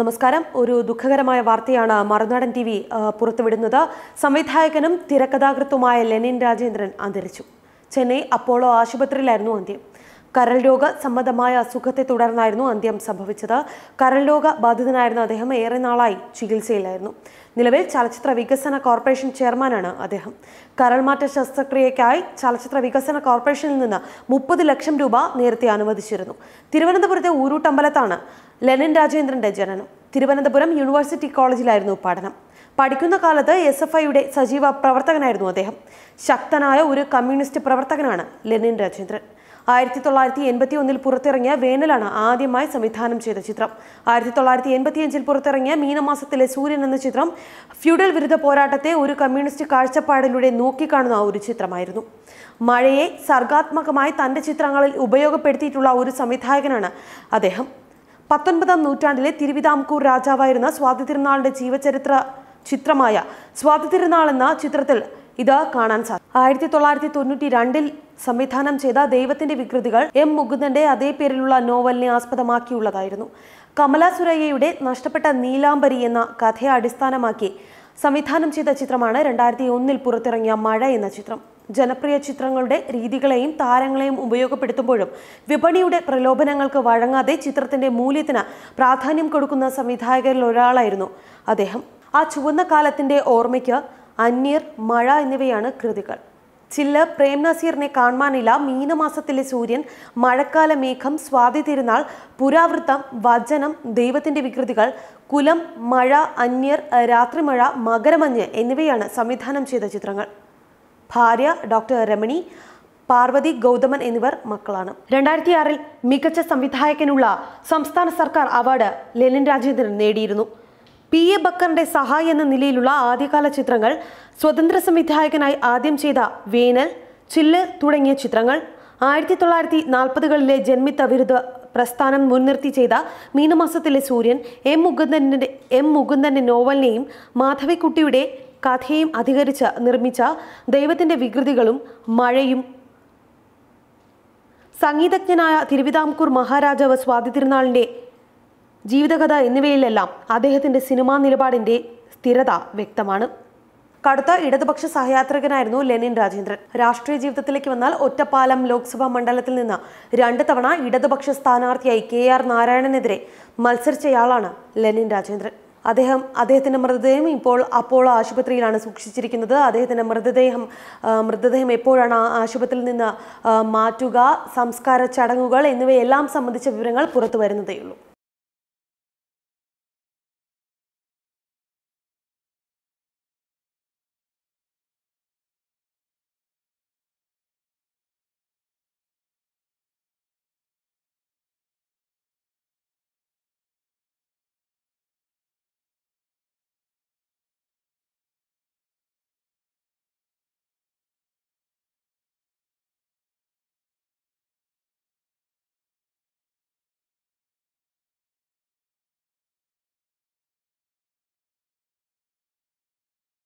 നമസ്കാരം. ഒരു ദുഃഖകരമായ വാർത്തയാണ് മറുനാടൻ ടി വി പുറത്തുവിടുന്നത്. സംവിധായകനും തിരക്കഥാകൃത്തുമായ ലെനിൻ രാജേന്ദ്രൻ അന്തരിച്ചു. ചെന്നൈ അപ്പോളോ ആശുപത്രിയിലായിരുന്നു അന്ത്യം. കരൾ രോഗ സംബന്ധമായ അസുഖത്തെ തുടർന്നായിരുന്നു അന്ത്യം സംഭവിച്ചത്. കരൾ രോഗ ബാധിതനായിരുന്ന അദ്ദേഹം ഏറെ നാളായി ചികിത്സയിലായിരുന്നു. നിലവിൽ ചലച്ചിത്ര വികസന കോർപ്പറേഷൻ ചെയർമാനാണ് അദ്ദേഹം. കരൾമാറ്റ ശസ്ത്രക്രിയയ്ക്കായി ചലച്ചിത്ര വികസന കോർപ്പറേഷനിൽ നിന്ന് മുപ്പത് ലക്ഷം രൂപ നേരത്തെ അനുവദിച്ചിരുന്നു. തിരുവനന്തപുരത്തെ ഊരൂട്ടമ്പലത്താണ് ലെനിൻ രാജേന്ദ്രന്റെ ജനനം. തിരുവനന്തപുരം യൂണിവേഴ്സിറ്റി കോളേജിലായിരുന്നു പഠനം. പഠിക്കുന്ന കാലത്ത് എസ് എഫ് ഐയുടെ സജീവ പ്രവർത്തകനായിരുന്നു അദ്ദേഹം. ശക്തനായ ഒരു കമ്മ്യൂണിസ്റ്റ് പ്രവർത്തകനാണ് ലെനിൻ രാജേന്ദ്രൻ. ആയിരത്തി തൊള്ളായിരത്തി എൺപത്തി ഒന്നിൽ പുറത്തിറങ്ങിയ വേനലാണ് ആദ്യമായി സംവിധാനം ചെയ്ത ചിത്രം. ആയിരത്തി തൊള്ളായിരത്തി എൺപത്തിയഞ്ചിൽ പുറത്തിറങ്ങിയ മീനമാസത്തിലെ സൂര്യൻ എന്ന ചിത്രം ഫ്യൂഡൽ വിരുദ്ധ പോരാട്ടത്തെ ഒരു കമ്മ്യൂണിസ്റ്റ് കാഴ്ചപ്പാടിലൂടെ നോക്കിക്കാണുന്ന ഒരു ചിത്രമായിരുന്നു. മഴയെ സർഗാത്മകമായി തന്റെ ചിത്രങ്ങളിൽ ഉപയോഗപ്പെടുത്തിയിട്ടുള്ള ഒരു സംവിധായകനാണ് അദ്ദേഹം. പത്തൊൻപതാം നൂറ്റാണ്ടിലെ തിരുവിതാംകൂർ രാജാവായിരുന്ന സ്വാതി തിരുനാളിന്റെ ജീവചരിത്ര ചിത്രമായ സ്വാതി തിരുനാൾ എന്ന ചിത്രത്തിൽ ഇത് കാണാൻ സാധിക്കും ആയിരത്തി തൊള്ളായിരത്തി തൊണ്ണൂറ്റി രണ്ടിൽ സംവിധാനം ചെയ്ത ദൈവത്തിന്റെ വികൃതികൾ എം മുകുന്ദന്റെ അതേ പേരിലുള്ള നോവലിനെ ആസ്പദമാക്കിയുള്ളതായിരുന്നു. കമല സുരയ്യയുടെ നഷ്ടപ്പെട്ട നീലാംബരി എന്ന കഥയെ അടിസ്ഥാനമാക്കി സംവിധാനം ചെയ്ത ചിത്രമാണ് രണ്ടായിരത്തി ഒന്നിൽ പുറത്തിറങ്ങിയ മഴ എന്ന ചിത്രം. ജനപ്രിയ ചിത്രങ്ങളുടെ രീതികളെയും താരങ്ങളെയും ഉപയോഗപ്പെടുത്തുമ്പോഴും വിപണിയുടെ പ്രലോഭനങ്ങൾക്ക് വഴങ്ങാതെ ചിത്രത്തിന്റെ മൂല്യത്തിന് പ്രാധാന്യം കൊടുക്കുന്ന സംവിധായകരിൽ ഒരാളായിരുന്നു അദ്ദേഹം. ആ ചുവന്ന കാലത്തിന്റെ ഓർമ്മയ്ക്ക് അന്യർ മഴ എന്നിവയാണ് കൃതികൾ. ചില്ല പ്രേം നസീറിനെ കാണാനില്ല മീനമാസത്തിലെ സൂര്യൻ മഴക്കാല മേഘം സ്വാതി തിരുനാൾ പുരാവൃത്തം വചനം ദൈവത്തിന്റെ വികൃതികൾ കുലം മഴ അന്യർ രാത്രിമഴ മകരമഞ്ഞ് എന്നിവയാണ് സംവിധാനം ചെയ്ത ചിത്രങ്ങൾ. ഭാര്യ ഡോക്ടർ രമണി പാർവതി ഗൗതമൻ എന്നിവർ മക്കളാണ്. രണ്ടായിരത്തി ആറിൽ മികച്ച സംവിധായകനുള്ള സംസ്ഥാന സർക്കാർ അവാർഡ് ലെനിൻ രാജേന്ദ്രൻ നേടിയിരുന്നു. പി എ ബക്കറിന്റെ സഹായി എന്ന നിലയിലുള്ള ആദ്യകാല ചിത്രങ്ങൾ സ്വതന്ത്ര സംവിധായകനായി ആദ്യം ചെയ്ത വേനൽ ചില്ല് തുടങ്ങിയ ചിത്രങ്ങൾ ആയിരത്തി തൊള്ളായിരത്തി നാൽപ്പതുകളിലെ ജന്മിത്ത വിരുദ്ധ പ്രസ്ഥാനം മുൻനിർത്തി ചെയ്ത മീനമാസത്തിലെ സൂര്യൻ എം മുകുന്ദന്റെ എം മുകുന്ദന്റെ നോവലിനെയും മാധവിക്കുട്ടിയുടെ കഥയും അധികരിച്ച് നിർമ്മിച്ച ദൈവത്തിന്റെ വികൃതികളും മഴയും. സംഗീതജ്ഞനായ തിരുവിതാംകൂർ മഹാരാജാവ് സ്വാതി തിരുനാളിന്റെ ജീവിതകഥ എന്നിവയിലെല്ലാം അദ്ദേഹത്തിന്റെ സിനിമാ നിലപാടിന്റെ സ്ഥിരത വ്യക്തമാണ്. കടുത്ത ഇടതുപക്ഷ സഹയാത്രികനായിരുന്നു ലെനിൻ രാജേന്ദ്രൻ. രാഷ്ട്രീയ ജീവിതത്തിലേക്ക് വന്നാൽ ഒറ്റപ്പാലം ലോക്സഭാ മണ്ഡലത്തിൽ നിന്ന് രണ്ട് തവണ ഇടതുപക്ഷ സ്ഥാനാർത്ഥിയായി കെ ആർ നാരായണനെതിരെ മത്സരിച്ചയാളാണ് ലെനിൻ രാജേന്ദ്രൻ. അദ്ദേഹം അദ്ദേഹത്തിന്റെ മൃതദേഹം ഇപ്പോൾ അപ്പോളോ ആശുപത്രിയിലാണ് സൂക്ഷിച്ചിരിക്കുന്നത്. അദ്ദേഹത്തിന്റെ മൃതദേഹം മൃതദേഹം എപ്പോഴാണ് ആശുപത്രിയിൽ നിന്ന് മാറ്റുക സംസ്കാര ചടങ്ങുകൾ എന്നിവയെല്ലാം സംബന്ധിച്ച വിവരങ്ങൾ പുറത്തു വരുന്നതേയുള്ളൂ